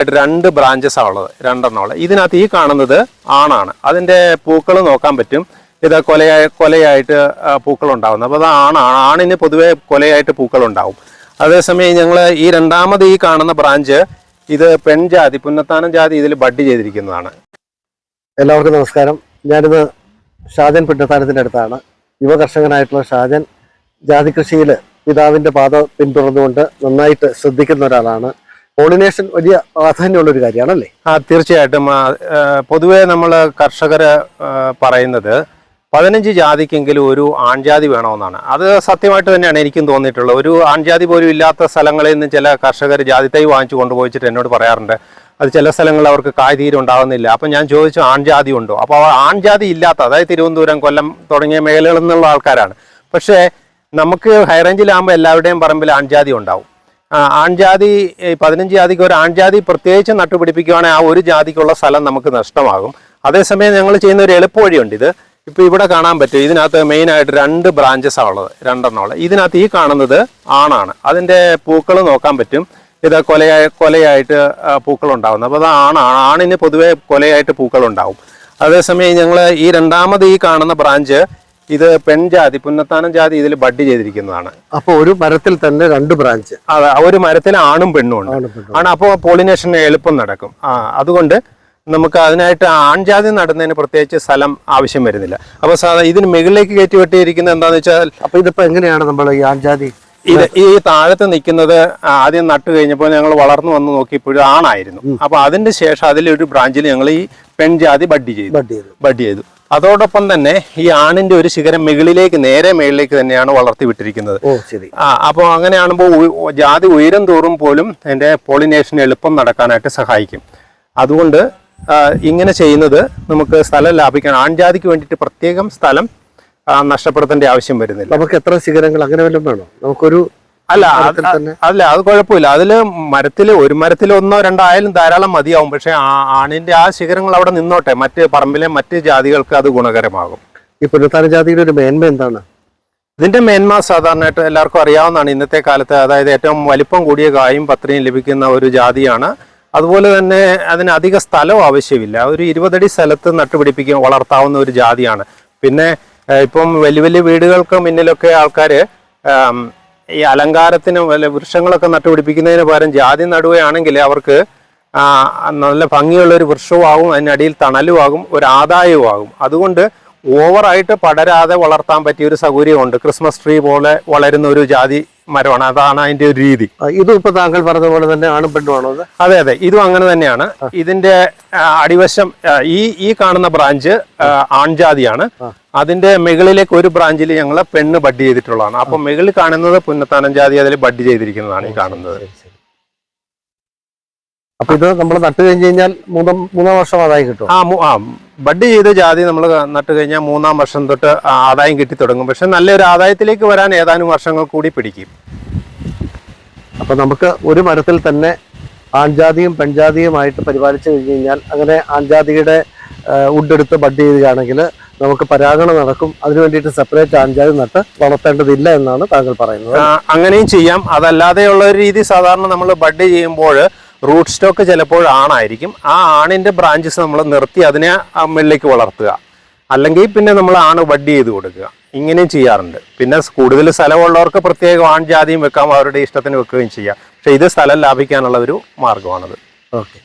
രണ്ട് ബ്രാഞ്ചസാണ് ഉള്ളത്. രണ്ടെണ്ണം ഉള്ളത്. ഇതിനകത്ത് ഈ കാണുന്നത് ആണാണ്. അതിന്റെ പൂക്കൾ നോക്കാൻ പറ്റും. ഇത് കൊലയായി കൊലയായിട്ട് പൂക്കൾ ഉണ്ടാകുന്നത് അപ്പോൾ അത് ആണാണ് ആണിന് പൊതുവെ കൊലയായിട്ട് പൂക്കൾ ഉണ്ടാവും അതേസമയം ഞങ്ങൾ ഈ രണ്ടാമത് ഈ കാണുന്ന ബ്രാഞ്ച് ഇത് പെൺജാതി പുന്നത്താനം ജാതി ഇതിൽ ബഡ് ചെയ്തിരിക്കുന്നതാണ്. എല്ലാവർക്കും നമസ്കാരം. ഞാനിന്ന് ഷാജൻ പുന്നത്താനത്തിന്റെ അടുത്താണ്. യുവ കർഷകനായിട്ടുള്ള ഷാജൻ ജാതി കൃഷിയിൽ പിതാവിന്റെ പാത പിന്തുടർന്നുകൊണ്ട് നന്നായിട്ട് ശ്രദ്ധിക്കുന്ന ഒരാളാണ്. പോളിനേഷൻ വലിയ പ്രാധാന്യമുള്ള ഒരു കാര്യമാണല്ലേ? ആ തീർച്ചയായിട്ടും. പൊതുവെ നമ്മൾ കർഷകർ പറയുന്നത് പതിനഞ്ച് ജാതിക്കെങ്കിലും ഒരു ആൺജാതി വേണമെന്നാണ്. അത് സത്യമായിട്ട് തന്നെയാണ് എനിക്കും തോന്നിയിട്ടുള്ളത്. ഒരു ആൺജാതി പോലും ഇല്ലാത്ത സ്ഥലങ്ങളിൽ നിന്ന് ചില കർഷകർ ജാതിത്തൈ വാങ്ങിച്ചു കൊണ്ടുപോയിച്ചിട്ട് എന്നോട് പറയാറുണ്ട്. അത് ചില സ്ഥലങ്ങളിൽ അവർക്ക് കായ് തീരെ ഉണ്ടാകുന്നില്ല അപ്പം ഞാൻ ചോദിച്ചു ആൺജാതി ഉണ്ടോ? അപ്പോൾ ആൺജാതി ഇല്ലാത്ത അതായത് തിരുവനന്തപുരം കൊല്ലം തുടങ്ങിയ മേഖലകളിൽ നിന്നുള്ള ആൾക്കാരാണ്. പക്ഷേ നമുക്ക് ഹൈറേഞ്ചിലാകുമ്പോൾ എല്ലാവരുടെയും പറമ്പിൽ ആൺജാതി ഉണ്ടാവും. ആൺജാതി പതിനഞ്ച് ജാതിക്ക് ഒരു ആൺജാതി പ്രത്യേകിച്ച് നട്ടുപിടിപ്പിക്കുകയാണെങ്കിൽ ആ ഒരു ജാതിക്കുള്ള സ്ഥലം നമുക്ക് നഷ്ടമാകും. അതേസമയം ഞങ്ങൾ ചെയ്യുന്ന ഒരു എളുപ്പവഴിയുണ്ട് ഇത്. ഇപ്പൊ ഇവിടെ കാണാൻ പറ്റും. ഇതിനകത്ത് മെയിനായിട്ട് രണ്ട് ബ്രാഞ്ചസ് ആണ് ഉള്ളത്. രണ്ടെണ്ണം ഉള്ളത് ഇതിനകത്ത് ഈ കാണുന്നത് ആണാണ്. അതിന്റെ പൂക്കൾ നോക്കാൻ പറ്റും. ഇത് കൊലയായി കൊലയായിട്ട് പൂക്കൾ ഉണ്ടാകുന്നത് അപ്പോൾ അത് ആണാണ് ആണിന് പൊതുവേ കൊലയായിട്ട് പൂക്കൾ ഉണ്ടാവും അതേസമയം ഞങ്ങൾ ഈ രണ്ടാമത് ഈ കാണുന്ന ബ്രാഞ്ച് ഇത് പെൺജാതി പുന്നത്താനം ജാതി ഇതിൽ ബഡ് ചെയ്തിരിക്കുന്നതാണ്. അപ്പോൾ ഒരു മരത്തിൽ തന്നെ രണ്ട് ബ്രാഞ്ച്. അതെ ഒരു മരത്തിന് ആണും പെണ്ണും ഉണ്ട്. ആണ്. അപ്പോൾ പോളിനേഷൻ എളുപ്പം നടക്കും. ആ അതുകൊണ്ട് നമുക്ക് അതിനായിട്ട് ആൺജാതി നടുന്നതിന് പ്രത്യേകിച്ച് സ്ഥലം ആവശ്യം വരുന്നില്ല. അപ്പോൾ സാധാ ഇതിന് മുകളിലേക്ക് കയറ്റി വെട്ടിയിരിക്കുന്നത് എന്താന്ന് വെച്ചാൽ അപ്പോൾ ഇതിപ്പോൾ എങ്ങനെയാണ് നമ്മൾ ഈ ആൺജാതി? ഇത് ഈ താഴത്ത് നിൽക്കുന്നത് ആദ്യം നട്ട് കഴിഞ്ഞപ്പോൾ ഞങ്ങൾ വളർന്നു വന്ന് നോക്കിയപ്പോഴും ആണായിരുന്നു. അപ്പൊ അതിന്റെ ശേഷം അതിലൊരു ബ്രാഞ്ചിൽ ഞങ്ങൾ ഈ പെൺജാതി ബഡ്ഡി ചെയ്തു. ബഡ് ചെയ്ത്. ബഡ് ചെയ്തു. അതോടൊപ്പം തന്നെ ഈ ആണിന്റെ ഒരു ശിഖരം മുകളിലേക്ക് നേരെ മുകളിലേക്ക് തന്നെയാണ് വളർത്തി വിട്ടിരിക്കുന്നത് ആ അപ്പോൾ അങ്ങനെയാകുമ്പോൾ ജാതി ഉയരം തോറും പോലും എന്റെ പോളിനേഷൻ എളുപ്പം നടക്കാനായിട്ട് സഹായിക്കും. അതുകൊണ്ട് ഇങ്ങനെ ചെയ്യുന്നത് നമുക്ക് സ്ഥലം ലാഭിക്കാൻ ആൺജാതിക്ക് വേണ്ടിയിട്ട് പ്രത്യേകം സ്ഥലം നഷ്ടപ്പെടുത്തേണ്ട ആവശ്യം വരുന്നില്ല. നമുക്ക് എത്ര ശിഖരങ്ങൾ അങ്ങനെ വല്ലതും വേണോ? നമുക്കൊരു അല്ല അല്ല അത് കുഴപ്പമില്ല. അതിൽ മരത്തിൽ ഒരു മരത്തിൽ ഒന്നോ രണ്ടോ ആയാലും ധാരാളം മതിയാവും. പക്ഷെ ആ- ആണിന്റെ ആ ശിഖരങ്ങൾ അവിടെ നിന്നോട്ടെ. മറ്റ് പറമ്പിലെ മറ്റ് ജാതികൾക്ക് അത് ഗുണകരമാകും. ഈ പുനത്താന ജാതിയുടെ ഒരു മേന്മ എന്താണ്? ഇതിന്റെ മേന്മ സാധാരണയായിട്ട് എല്ലാവർക്കും അറിയാവുന്നതാണ്. ഇന്നത്തെ കാലത്ത് അതായത് ഏറ്റവും വലിപ്പം കൂടിയ കായും പത്രിയും ലഭിക്കുന്ന ഒരു ജാതിയാണ്. അതുപോലെ തന്നെ അതിന് അധിക സ്ഥലവും ആവശ്യമില്ല. ഒരു ഇരുപതടി സ്ഥലത്ത് നട്ടുപിടിപ്പിക്കും വളർത്താവുന്ന ഒരു ജാതിയാണ്. പിന്നെ ഇപ്പം വലിയ വലിയ വീടുകൾക്ക് മുന്നിലൊക്കെ ആൾക്കാർ ഈ അലങ്കാരത്തിന് അല്ലെ വൃക്ഷങ്ങളൊക്കെ നട്ടുപിടിപ്പിക്കുന്നതിന് പകരം ജാതി നടുകയാണെങ്കിൽ അവർക്ക് നല്ല ഭംഗിയുള്ള ഒരു വൃക്ഷവും ആകും അതിനടിയിൽ തണലുമാകും ഒരു ആദായവും ആകും അതുകൊണ്ട് ഓവറായിട്ട് പടരാതെ വളർത്താൻ പറ്റിയ ഒരു സൗകര്യമുണ്ട്. ക്രിസ്മസ് ട്രീ പോലെ വളരുന്ന ഒരു ജാതി മരമാണ്. അതാണ് അതിന്റെ ഒരു രീതി. ഇതും ഇപ്പൊ താങ്കൾ പറഞ്ഞ പോലെ തന്നെ ആണ് പെണ്ണുമാണോ അത്? അതെ ഇതും അങ്ങനെ തന്നെയാണ്. ഇതിന്റെ അടിവശം ഈ ഈ കാണുന്ന ബ്രാഞ്ച് ആൺജാതിയാണ്. അതിന്റെ മുകളിലേക്ക് ഒരു ബ്രാഞ്ചിൽ ഞങ്ങൾ പെണ്ണ് ബഡ് ചെയ്തിട്ടുള്ളതാണ്. അപ്പൊ മുകളിൽ കാണുന്നത് പുന്നത്താനം ജാതി അതിൽ ബഡ് ചെയ്തിരിക്കുന്നതാണ് ഈ കാണുന്നത്. അപ്പൊ ഇത് നമ്മൾ നട്ടു കഴിഞ്ഞ് കഴിഞ്ഞാൽ മൂന്നാം വർഷം അതായി കിട്ടും. ആ ബഡ് ചെയ്ത ജാതി നമ്മൾ നട്ട് കഴിഞ്ഞാൽ മൂന്നാം വർഷം തൊട്ട് ആദായം കിട്ടി തുടങ്ങും. പക്ഷെ നല്ലൊരു ആദായത്തിലേക്ക് വരാൻ ഏതാനും വർഷങ്ങൾ കൂടി പിടിക്കും. അപ്പൊ നമുക്ക് ഒരു മരത്തിൽ തന്നെ ആൺജാതിയും പെൺജാതിയുമായിട്ട് പരിപാലിച്ചു കഴിഞ്ഞ് കഴിഞ്ഞാൽ അങ്ങനെ ആൺജാതിയുടെ ഉഡെടുത്ത് ബഡ് ചെയ്യുകയാണെങ്കിൽ നമുക്ക് പരാഗണം നടക്കും. അതിനു വേണ്ടിയിട്ട് സെപ്പറേറ്റ് ആൺജാതി നട്ട് വളർത്തേണ്ടതില്ല എന്നാണ് താങ്കൾ പറയുന്നത്. അങ്ങനെയും ചെയ്യാം. അതല്ലാതെയുള്ള ഒരു രീതി സാധാരണ നമ്മൾ ബഡ് ചെയ്യുമ്പോൾ റൂട്ട് സ്റ്റോക്ക് ചിലപ്പോൾ ആണായിരിക്കും ആ ആണിന്റെ ബ്രാഞ്ചസ് നമ്മൾ നിർത്തി അതിനെ ആ മുകളിലേക്ക് വളർത്തുക. അല്ലെങ്കിൽ പിന്നെ നമ്മൾ ആണ് വഡ്ഡി ചെയ്ത് കൊടുക്കുക. ഇങ്ങനെയും ചെയ്യാറുണ്ട്. പിന്നെ കൂടുതൽ സ്ഥലമുള്ളവർക്ക് പ്രത്യേകം ആൺ ജാതിയും വെക്കാം അവരുടെ ഇഷ്ടത്തിന് വെക്കുകയും ചെയ്യാം. പക്ഷേ ഇത് സ്ഥലം ലാഭിക്കാനുള്ള ഒരു മാർഗമാണത് ഓക്കെ